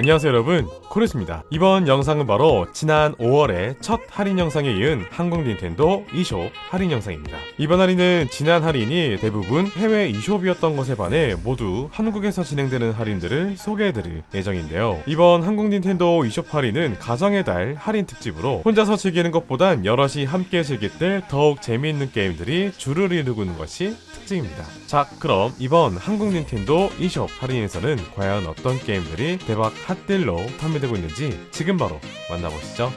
안녕하세요 여러분. 코레스입니다. 이번 영상은 바로 지난 5월에 첫 할인 영상에 이은 한국 닌텐도 e숍 할인 영상입니다. 이번 할인은 지난 할인이 대부분 해외 e숍이었던 것에 반해 모두 한국에서 진행되는 할인들을 소개해드릴 예정인데요. 이번 한국 닌텐도 e숍 할인은 가정의 달 할인 특집으로 혼자서 즐기는 것보단 여럿이 함께 즐길 때 더욱 재미있는 게임들이 줄을 이루는 것이 특징입니다. 자 그럼 이번 한국 닌텐도 e숍 할인에서는 과연 어떤 게임들이 대박 핫딜로 판매되고 있는지 지금 바로 만나보시죠.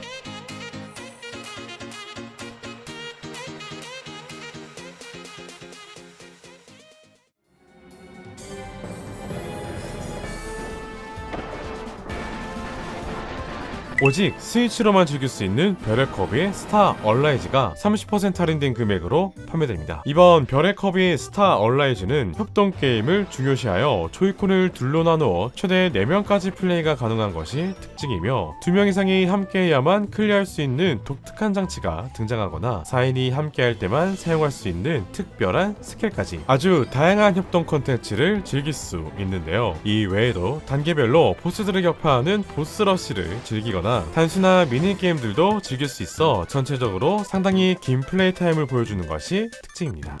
오직 스위치로만 즐길 수 있는 별의 컵의 스타 얼라이즈가 30% 할인된 금액으로 판매됩니다. 이번 별의 컵의 스타 얼라이즈는 협동 게임을 중요시하여 조이콘을 둘로 나누어 최대 4명까지 플레이가 가능한 것이 특징이며 2명 이상이 함께해야만 클리어할 수 있는 독특한 장치가 등장하거나 4인이 함께할 때만 사용할 수 있는 특별한 스킬까지 아주 다양한 협동 콘텐츠를 즐길 수 있는데요. 이 외에도 단계별로 보스들을 격파하는 보스러시를 즐기거나 단순한 미니게임들도 즐길 수 있어 전체적으로 상당히 긴 플레이 타임을 보여주는 것이 특징입니다.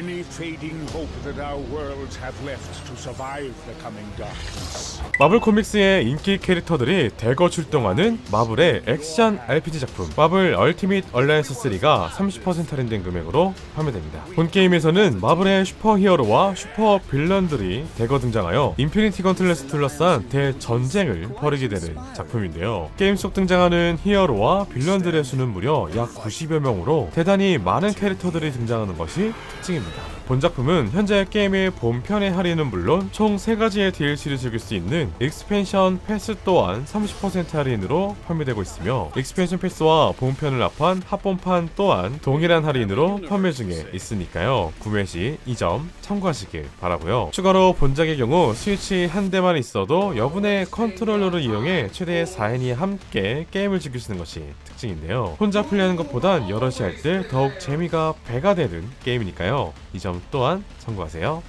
Any fading hope that our worlds have left to survive the coming darkness. 마블 코믹스의 인기 캐릭터들이 대거 출동하는 마블의 액션 RPG 작품 마블 얼티밋 얼라이언스 3가 30% 할인된 금액으로 판매됩니다. 본 게임에서는 마블의 슈퍼 히어로와 슈퍼 빌런들이 대거 등장하여 인피니티 건틀렛을 둘러싼 대전쟁을 벌이게 되는 작품인데요. 게임 속 등장하는 히어로와 빌런들의 수는 무려 약 90여 명으로 대단히 많은 캐릭터들이 등장하는 것이 특징입니다. 본 작품은 현재 게임의 본편의 할인은 물론 총 3가지의 DLC를 즐길 수 있는 익스펜션 패스 또한 30% 할인으로 판매되고 있으며 익스펜션 패스와 본편을 합한 합본판 또한 동일한 할인으로 판매 중에 있으니까요. 구매 시 이 점 참고하시길 바라고요. 추가로 본작의 경우 스위치 한 대만 있어도 여분의 컨트롤러를 이용해 최대 4인이 함께 게임을 즐길 수 있는 것이 특징인데요. 혼자 플레이하는 것보단 여럿이 할 때 더욱 재미가 배가 되는 게임이니까요. 이 점 또한 참고하세요.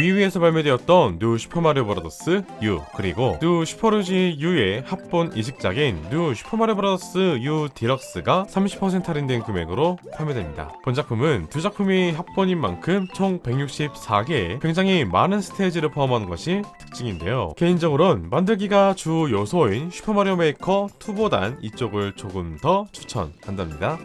위위에서 발매되었던 뉴 슈퍼마리오 브라더스 U 그리고 뉴 슈퍼루지 U의 합본 이식작인 뉴 슈퍼마리오 브라더스 U 디럭스가 30% 할인된 금액으로 판매됩니다. 본 작품은 두 작품이 합본인 만큼 총 164개의 굉장히 많은 스테이지를 포함하는 것이 특징인데요. 개인적으론 만들기가 주 요소인 슈퍼마리오 메이커 2보단 이쪽을 조금 더 추천한답니다.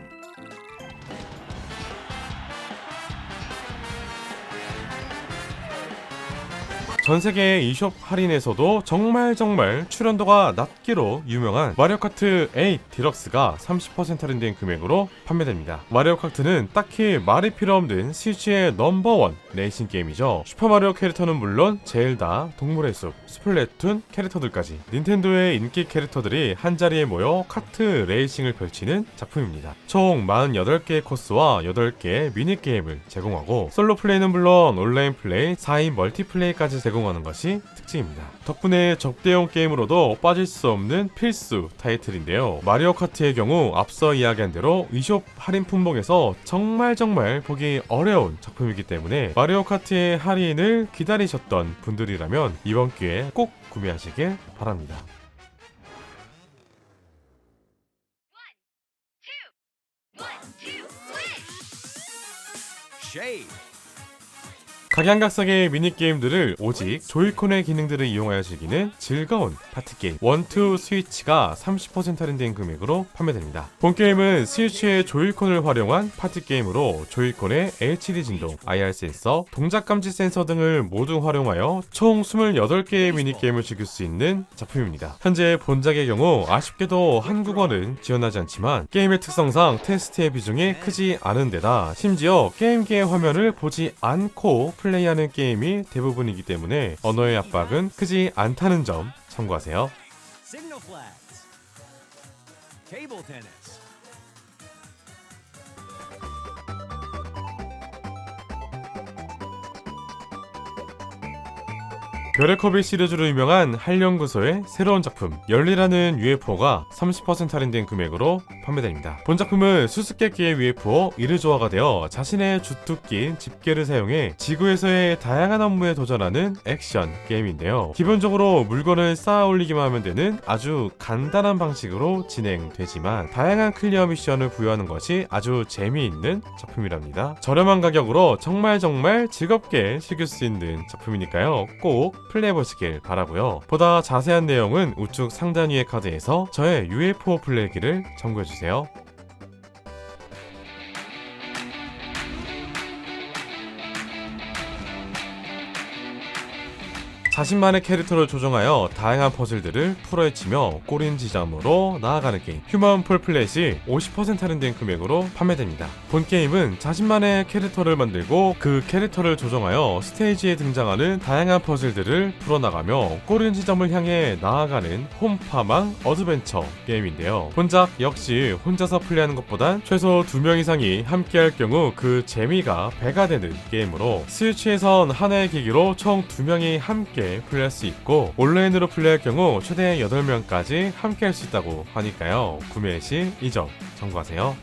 전 세계 e숍 할인에서도 정말 정말 출연도가 낮기로 유명한 마리오 카트 8 디럭스가 30% 할인된 금액으로 판매됩니다. 마리오 카트는 딱히 말이 필요 없는 스위치의 넘버원 레이싱 게임이죠. 슈퍼마리오 캐릭터는 물론 젤다, 동물의 숲, 스플래툰 캐릭터들까지 닌텐도의 인기 캐릭터들이 한자리에 모여 카트 레이싱을 펼치는 작품입니다. 총 48개의 코스와 8개의 미니게임을 제공하고 솔로 플레이는 물론 온라인 플레이, 4인 멀티플레이까지 제공 하는 것이 특징입니다. 덕분에 접대용 게임으로도 빠질 수 없는 필수 타이틀인데요. 마리오 카트의 경우 앞서 이야기한 대로 이숍 할인 품목에서 정말 정말 보기 어려운 작품이기 때문에 마리오 카트의 할인을 기다리셨던 분들이라면 이번 기회에 꼭 구매하시길 바랍니다. Shade. 각양각색의 미니게임들을 오직 조이콘의 기능들을 이용하여 즐기는 즐거운 파티게임 원투 스위치가 30% 할인된 금액으로 판매됩니다. 본 게임은 스위치의 조이콘을 활용한 파티게임으로 조이콘의 LCD 진동, IR 센서, 동작 감지 센서 등을 모두 활용하여 총 28개의 미니게임을 즐길 수 있는 작품입니다. 현재 본작의 경우 아쉽게도 한국어는 지원하지 않지만 게임의 특성상 테스트의 비중이 크지 않은 데다 심지어 게임기의 화면을 보지 않고 플레이하는 게임이 대부분이기 때문에 언어의 압박은 크지 않다는 점 참고하세요. 별의 컵이 시리즈로 유명한 한령구소의 새로운 작품 열리라는 UFO가 30% 할인된 금액으로 판매됩니다. 본 작품은 수수께끼의 UFO 이르조아가 되어 자신의 주특기인 집게를 사용해 지구에서의 다양한 업무에 도전하는 액션 게임인데요. 기본적으로 물건을 쌓아 올리기만 하면 되는 아주 간단한 방식으로 진행되지만 다양한 클리어 미션을 부여하는 것이 아주 재미있는 작품이랍니다. 저렴한 가격으로 정말 정말 즐겁게 즐길 수 있는 작품이니까요. 꼭 플레이해보시길 바라고요. 보다 자세한 내용은 우측 상단 위의 카드에서 저의 UFO 플레이기를 참고해주세요. 주세요. 자신만의 캐릭터를 조정하여 다양한 퍼즐들을 풀어헤치며 꼬린 지점으로 나아가는 게임 휴먼 폴플렛이 50% 할인된 금액으로 판매됩니다. 본 게임은 자신만의 캐릭터를 만들고 그 캐릭터를 조정하여 스테이지에 등장하는 다양한 퍼즐들을 풀어나가며 꼬린 지점을 향해 나아가는 홈파망 어드벤처 게임인데요. 본작 역시 혼자서 플레이하는 것보단 최소 2명 이상이 함께할 경우 그 재미가 배가 되는 게임으로 스위치에선 하나의 기기로 총 2명이 함께 플레이할 수 있고 온라인으로 플레이할 경우 최대 8명까지 함께 할 수 있다고 하니까요. 구매 시 이 점 참고하세요.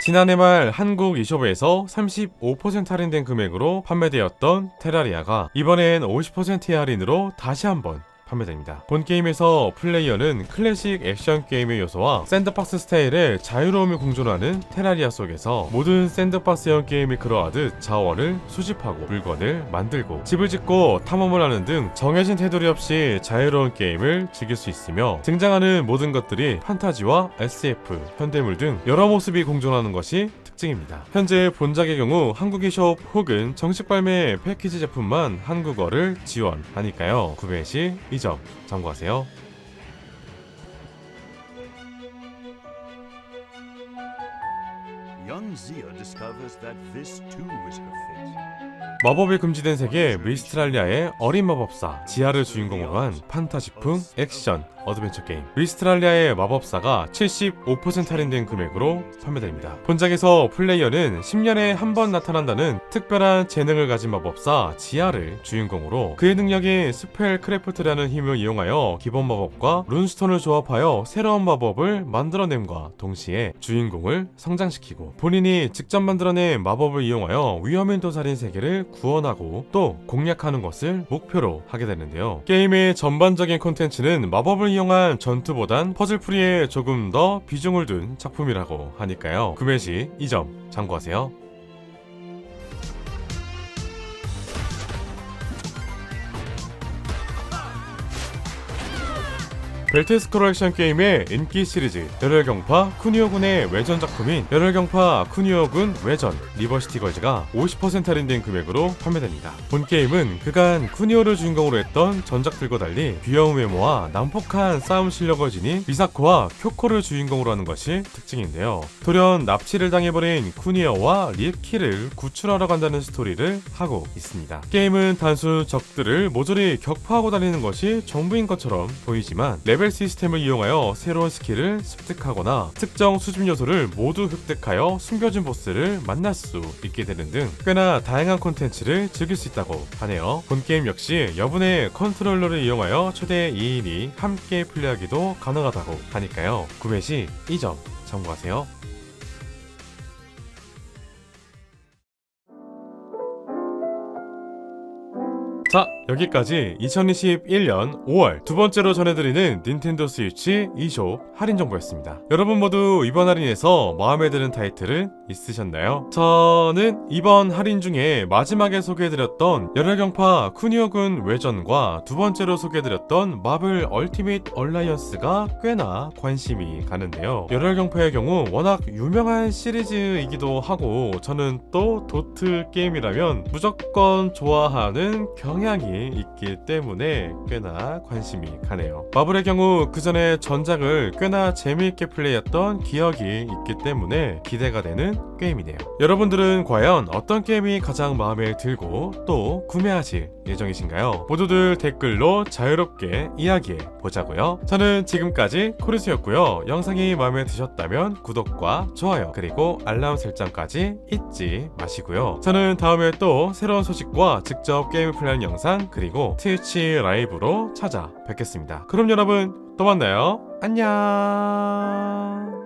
지난해 말 한국 e숍에서 35% 할인된 금액으로 판매되었던 테라리아가 이번엔 50%의 할인으로 다시 한번 판매됩니다. 본 게임에서 플레이어는 클래식 액션 게임의 요소와 샌드박스 스타일의 자유로움을 공존하는 테라리아 속에서 모든 샌드박스형 게임이 그러하듯 자원을 수집하고 물건을 만들고 집을 짓고 탐험을 하는 등 정해진 테두리 없이 자유로운 게임을 즐길 수 있으며 등장하는 모든 것들이 판타지와 SF, 현대물 등 여러 모습이 공존하는 것이 특징입니다. 현재 본작의 경우 한국 e숍 혹은 정식 발매 패키지 제품만 한국어를 지원하니까요. 구매 시 이점 참고하세요. 마법이 금지된 세계 미스트랄리아의 어린 마법사 지아를 주인공으로 한 판타지풍 액션 어드벤처 게임 미스트랄리아의 마법사가 75% 할인된 금액으로 판매됩니다. 본작에서 플레이어는 10년에 한 번 나타난다는 특별한 재능을 가진 마법사 지아를 주인공으로 그의 능력인 스펠 크래프트라는 힘을 이용하여 기본 마법과 룬스톤을 조합하여 새로운 마법을 만들어냄과 동시에 주인공을 성장시키고 본인이 직접 만들어낸 마법을 이용하여 위험인 도살인 세계를 구원하고 또 공략하는 것을 목표로 하게 되는데요. 게임의 전반적인 콘텐츠는 마법을 이용한 전투보단 퍼즐풀이에 조금 더 비중을 둔 작품이라고 하니까요. 구매 시 이 점 참고하세요. 벨트 스크롤 액션 게임의 인기 시리즈 열혈경파 쿠니오군의 외전 작품인 열혈경파 쿠니오군 외전 리버시티 걸즈가 50% 할인된 금액으로 판매됩니다. 본 게임은 그간 쿠니오를 주인공으로 했던 전작들과 달리 귀여운 외모와 난폭한 싸움 실력을 지닌 미사코와 쿄코를 주인공으로 하는 것이 특징인데요. 돌연 납치를 당해버린 쿠니오와 립키를 구출하러 간다는 스토리를 하고 있습니다. 게임은 단순 적들을 모조리 격파하고 다니는 것이 전부인 것처럼 보이지만 레벨 시스템을 이용하여 새로운 스킬을 습득하거나 특정 수집 요소를 모두 획득하여 숨겨진 보스를 만날 수 있게 되는 등 꽤나 다양한 콘텐츠를 즐길 수 있다고 하네요. 본 게임 역시 여분의 컨트롤러를 이용하여 최대 2인이 함께 플레이하기도 가능하다고 하니까요. 구매 시 이 점 참고하세요. 자, 여기까지 2021년 5월 두 번째로 전해드리는 닌텐도 스위치 e숍 할인 정보였습니다. 여러분 모두 이번 할인에서 마음에 드는 타이틀은 있으셨나요? 저는 이번 할인 중에 마지막에 소개해드렸던 열혈경파 쿠니오군 외전과 두 번째로 소개해드렸던 마블 얼티밋 얼라이언스가 꽤나 관심이 가는데요. 열혈경파의 경우 워낙 유명한 시리즈이기도 하고 저는 또 도트 게임이라면 무조건 좋아하는 경 성향이 있기 때문에 꽤나 관심이 가네요. 마블의 경우 그 전에 전작을 꽤나 재미있게 플레이했던 기억이 있기 때문에 기대가 되는 게임이네요. 여러분들은 과연 어떤 게임이 가장 마음에 들고 또 구매하실 예정이신가요? 모두들 댓글로 자유롭게 이야기해 보자고요. 저는 지금까지 코리스였고요. 영상이 마음에 드셨다면 구독과 좋아요 그리고 알람 설정까지 잊지 마시고요. 저는 다음에 또 새로운 소식과 직접 게임을 플레이하는 영상 그리고 트위치 라이브로 찾아뵙겠습니다. 그럼 여러분 또 만나요. 안녕.